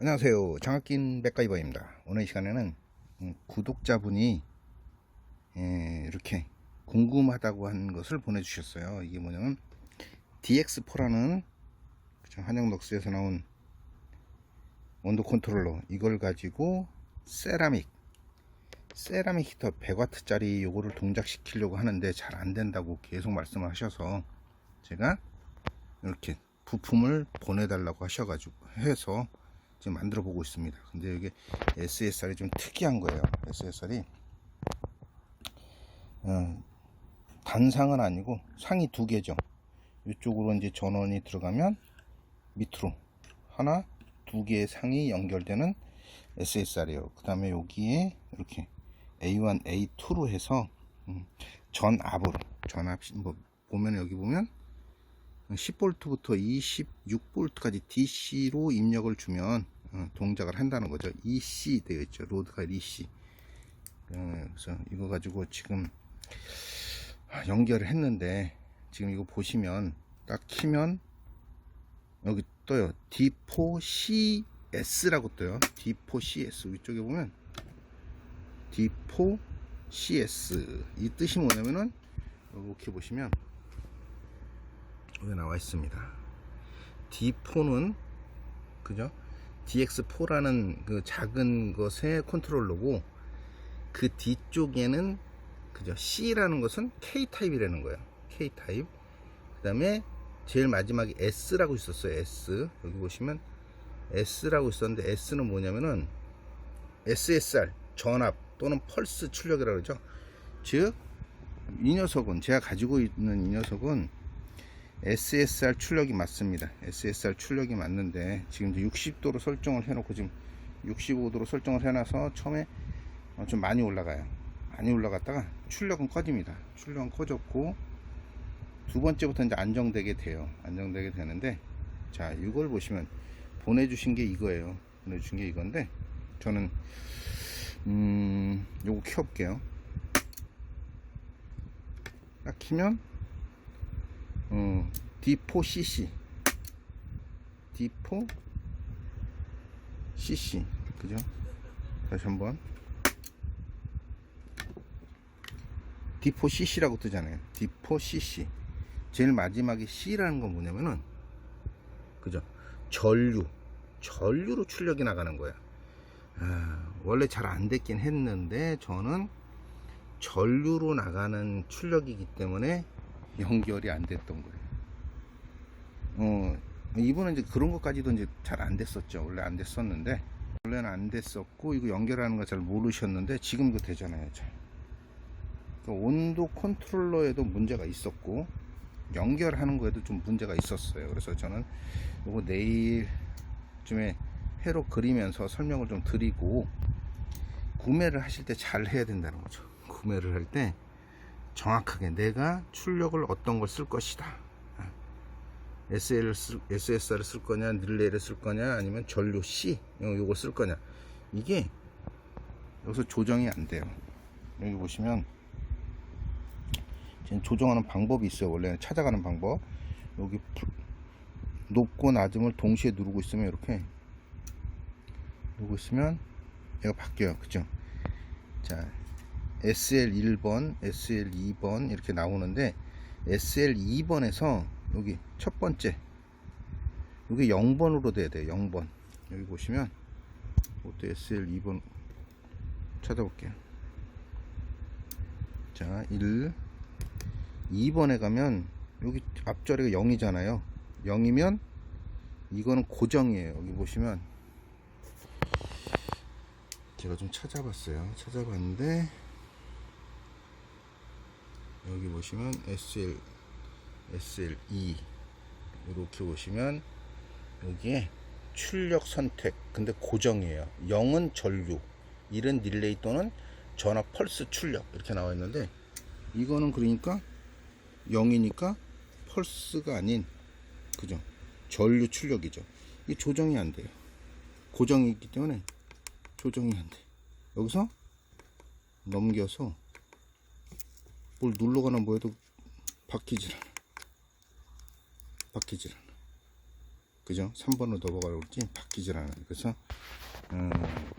안녕하세요. 장학긴 맥가이버입니다. 오늘 이 시간에는 음, 구독자분이 예, 이렇게 궁금하다고 한 것을 보내주셨어요. 이게 뭐냐면 DX4라는 한영덕스에서 나온 온도 컨트롤러 이걸 가지고 세라믹 세라믹 히터 100W짜리 요거를 동작시키려고 하는데 잘 안 된다고 계속 말씀을 하셔서 제가 이렇게 부품을 보내달라고 하셔가지고 해서 지금 만들어 보고 있습니다. 근데 이게 SSR이 좀 특이한 거예요. SSR이 어, 단상은 아니고 상이 두 개죠. 이쪽으로 이제 전원이 들어가면 밑으로 하나, 두 개의 상이 연결되는 SSR이에요. 그 다음에 여기에 이렇게 A1, A2로 해서 음, 전압으로 전압 뭐 보면 여기 보면 10V부터 26V까지 DC로 입력을 주면 어, 동작을 한다는 거죠. EC 되어 있죠. 로드가 EC. 어, 그래서 이거 가지고 지금 연결을 했는데 지금 이거 보시면 딱 키면 여기 떠요. D4CS라고 떠요. D4CS 위쪽에 보면 D4CS 이 뜻이 뭐냐면은 이렇게 보시면 여기 나와 있습니다. D4는 그죠? DX4라는 그 작은 것의 컨트롤러고 그 뒤쪽에는 그죠? C라는 것은 K 타입이라는 거예요. K 타입. 그다음에 제일 마지막에 S라고 있었어요. S 여기 보시면 S라고 있었는데 S는 뭐냐면은 SSR 전압 또는 펄스 출력이라고 그러죠. 즉 이 녀석은 제가 가지고 있는 이 녀석은 SSR 출력이 맞습니다. SSR 출력이 맞는데 지금 60도로 설정을 해놓고 지금 65도로 설정을 해놔서 처음에 어, 좀 많이 올라가요. 많이 올라갔다가 출력은 꺼집니다. 출력은 꺼졌고 두 번째부터 이제 안정되게 돼요. 안정되게 되는데 자 이걸 보시면 보내주신 게 이거예요. 보내주신 게 이건데 저는 음 요거 켜볼게요. 딱 키면 어, D4CC D4CC 그죠? 다시 한번. D4CC라고 뜨잖아요. D4CC 제일 마지막에 C라는 건 뭐냐면은 그죠? 전류. 전류로 출력이 나가는 거야. 아, 원래 잘 안 됐긴 했는데 저는 전류로 나가는 출력이기 때문에 연결이 안 됐던 거예요. 어, 이번에 이제 그런 것까지도 이제 잘 안 됐었죠. 원래 안 됐었는데, 원래는 안 됐었고, 이거 연결하는 거 잘 모르셨는데, 지금 이거 되잖아요. 잘. 그 온도 컨트롤러에도 문제가 있었고, 연결하는 거에도 좀 문제가 있었어요. 그래서 저는 이거 내일쯤에 회로 그리면서 설명을 좀 드리고, 구매를 하실 때 잘 해야 된다는 거죠. 구매를 할 때, 정확하게 내가 출력을 어떤 걸 쓸 것이다. SL을 쓸, SSR을 쓸 거냐, 릴레이를 쓸 거냐, 아니면 전류 C 요걸 쓸 거냐. 이게 여기서 조정이 안 돼요. 여기 보시면 지금 조정하는 방법이 있어요. 원래는 찾아가는 방법. 여기 높고 낮음을 동시에 누르고 있으면 이렇게 누르고 있으면 얘가 바뀌어요. 그죠? 자, SL1번, SL2번 이렇게 나오는데 SL2번에서 여기 첫 번째 여기 0번으로 돼야 돼요. 0번. 여기 보시면 이것도 SL2번 찾아볼게요. 자, 1 2번에 가면 여기 앞자리가 0이잖아요. 0이면 이거는 고정이에요. 여기 보시면 제가 좀 찾아봤어요. 찾아봤는데 여기 보시면 SL, SLE 이렇게 보시면 여기에 출력 선택 근데 고정이에요. 0은 전류 1은 릴레이 또는 전압 펄스 출력 이렇게 나와 있는데 이거는 그러니까 0이니까 펄스가 아닌 그죠? 전류 출력이죠. 이 조정이 안 돼요. 고정이 있기 때문에 조정이 안 돼. 여기서 넘겨서 뭘 눌러거나 뭐 해도 바뀌질 않아. 바뀌질 않아. 그죠? 3번으로 넘어가려고 그러지 바뀌질 않아요. 그래서 어,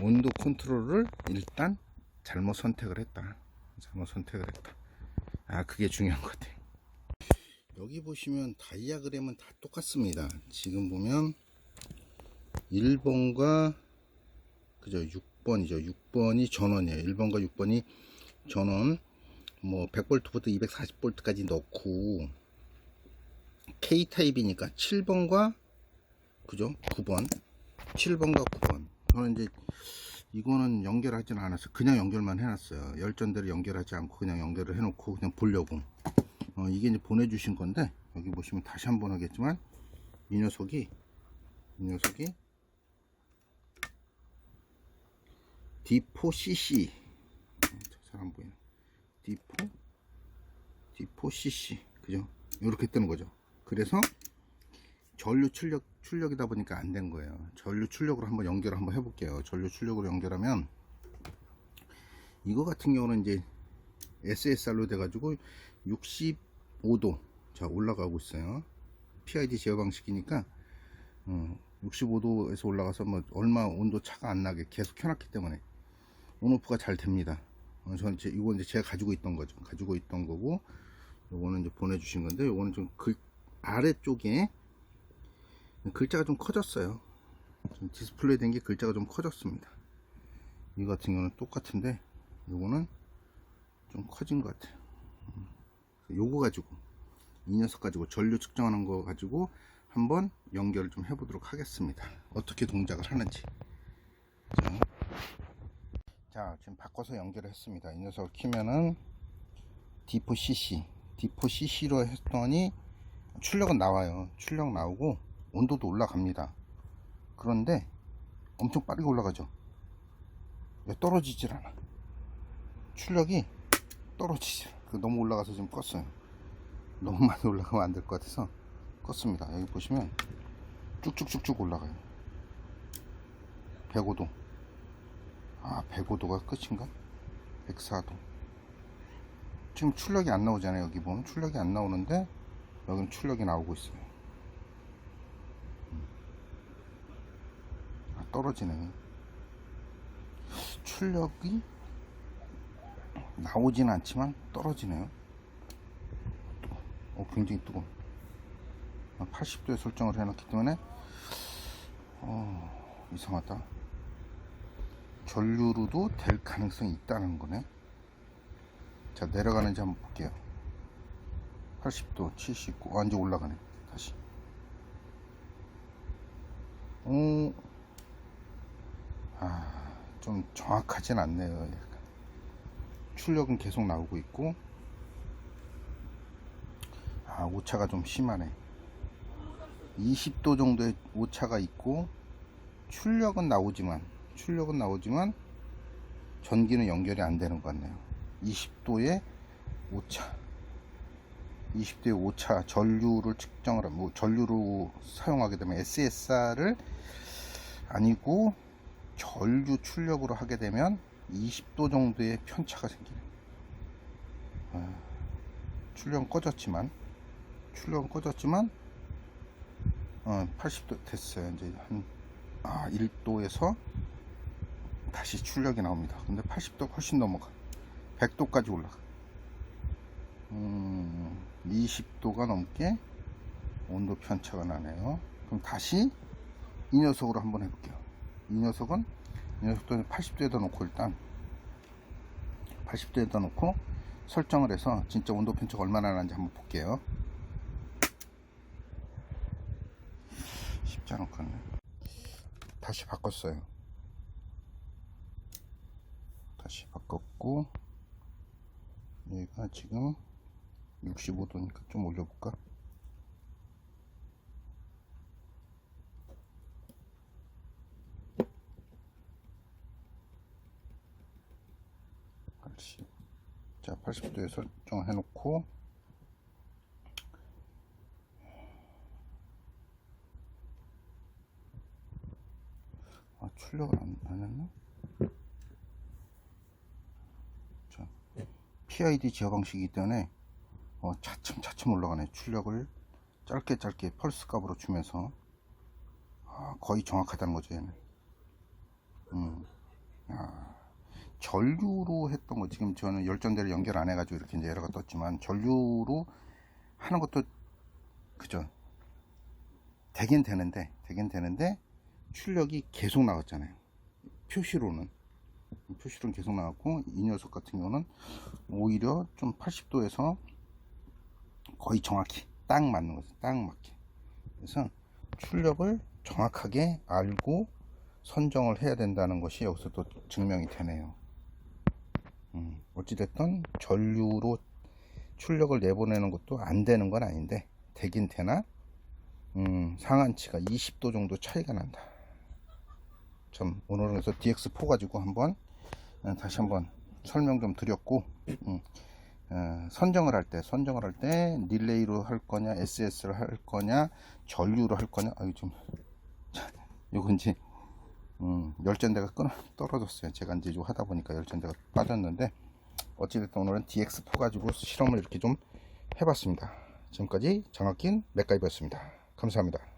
온도 컨트롤을 일단 잘못 선택을 했다. 잘못 선택을 했다. 아 그게 중요한 것 같아요. 여기 보시면 다이아그램은 다 똑같습니다. 지금 보면 1번과 그죠 6번이죠. 6번이 전원이에요. 1번과 6번이 전원 뭐 100볼트부터 240볼트까지 넣고 K 타입이니까 7번과 그죠? 9번 7번과 9번 저는 이제 이거는 연결하지는 않았어요. 그냥 연결만 해놨어요. 열전대를 연결하지 않고 그냥 연결을 해놓고 그냥 보려고. 어, 이게 이제 보내주신 건데 여기 보시면 다시 한번 하겠지만 이 녀석이 이 녀석이 D4CC 잘 안 보이네. D4 D4CC 그죠? 이렇게 뜨는 거죠. 그래서 전류 출력 출력이다 보니까 안 된 거예요. 전류 출력으로 한번 연결을 한번 해 볼게요. 전류 출력으로 연결하면 이거 같은 경우는 이제 SSR로 돼 가지고 65도 자 올라가고 있어요. PID 제어 방식이니까 어, 65도에서 올라가서 뭐 얼마 온도 차가 안 나게 계속 켜놨기 때문에 온오프가 잘 됩니다. 어, 전 이제 이거 이제 제가 가지고 있던 거죠. 가지고 있던 거고 요거는 이제 보내주신 건데 요거는 좀 글, 아래쪽에 글자가 좀 커졌어요. 좀 디스플레이 된 게 글자가 좀 커졌습니다. 이 같은 경우는 똑같은데 요거는 좀 커진 것 같아요. 음. 요거 가지고 이 녀석 가지고 전류 측정하는 거 가지고 한번 연결을 좀 해보도록 하겠습니다. 어떻게 동작을 하는지. 자, 자 지금 바꿔서 연결을 했습니다. 이 녀석을 키면은 D4CC, D4CC로 했더니 출력은 나와요. 출력 나오고 온도도 올라갑니다. 그런데 엄청 빠르게 올라가죠. 왜 떨어지질 않아. 출력이 떨어지질 않아. 그 너무 올라가서 지금 껐어요. 너무 많이 올라가면 안 될 것 같아서 껐습니다. 여기 보시면 쭉쭉쭉쭉 올라가요. 105도. 아, 105도가 끝인가? 104도. 지금 출력이 안 나오잖아요. 여기 보면 출력이 안 나오는데 여기는 출력이 나오고 있어요. 아, 떨어지네. 출력이 나오진 않지만 떨어지네요. 어, 굉장히 뜨거. 80도에 설정을 해놨기 때문에 어, 이상하다. 전류로도 될 가능성이 있다는 거네. 자 내려가는지 한번 볼게요. 80도, 79, 완전 올라가네. 다시. 오, 아, 좀 정확하진 않네요. 약간. 출력은 계속 나오고 있고, 아, 오차가 좀 심하네. 20도 정도의 오차가 있고, 출력은 나오지만, 출력은 나오지만, 전기는 연결이 안 되는 것 같네요. 20도의 오차. 20도의 오차 전류를 측정을 하면 뭐 전류로 사용하게 되면 SSR을 아니고 전류 출력으로 하게 되면 20도 정도의 편차가 생기네. 아, 출력은 꺼졌지만 출력은 꺼졌지만 어, 80도 됐어요. 이제 한 아, 1도에서 다시 출력이 나옵니다. 근데 80도 훨씬 넘어가. 100도까지 올라가. 음, 20도가 넘게 온도 편차가 나네요. 그럼 다시 이 녀석으로 한번 해볼게요. 이 녀석은 이 녀석도 80도에다 놓고 일단 80도에다 놓고 설정을 해서 진짜 온도 편차가 얼마나 나는지 한번 볼게요. 쉽지 않을 것 같네. 다시 바꿨어요. 다시 바꿨고 얘가 지금 65도니까 좀 올려볼까? 자, 80도에 설정해 놓고 아, 출력을 안, 안 했나? PID 제어 방식이기 때문에 어, 차츰 차츰 올라가네. 출력을 짧게 짧게 펄스 값으로 주면서 아, 거의 정확하다는 거죠 얘는 음. 아, 전류로 했던 거 지금 저는 열전대를 연결 안 해가지고 이렇게 이제 에러가 떴지만 전류로 하는 것도 그죠 되긴 되는데 되긴 되는데 출력이 계속 나왔잖아요 표시로는 표시로는 계속 나왔고 이 녀석 같은 경우는 오히려 좀 80도에서 거의 정확히 딱 맞는 거죠 딱 맞게. 그래서 출력을 정확하게 알고 선정을 해야 된다는 것이 여기서 또 증명이 되네요. 음, 어찌됐든 전류로 출력을 내보내는 것도 안 되는 건 아닌데 되긴 되나? 음, 상한치가 20도 정도 차이가 난다 참 오늘은 그래서 DX4 가지고 한번 어, 다시 한번 설명 좀 드렸고 음, 어, 선정을 할 때 선정을 할 때 릴레이로 할 거냐 SS를 할 거냐 전류로 할 거냐? 아유 좀 요건 이제 음, 열전대가 끊어 떨어졌어요. 제가 이제 좀 하다 보니까 열전대가 빠졌는데 어찌됐든 오늘은 DX4 가지고 실험을 이렇게 좀 해봤습니다. 지금까지 장학긴 맥가이버였습니다. 감사합니다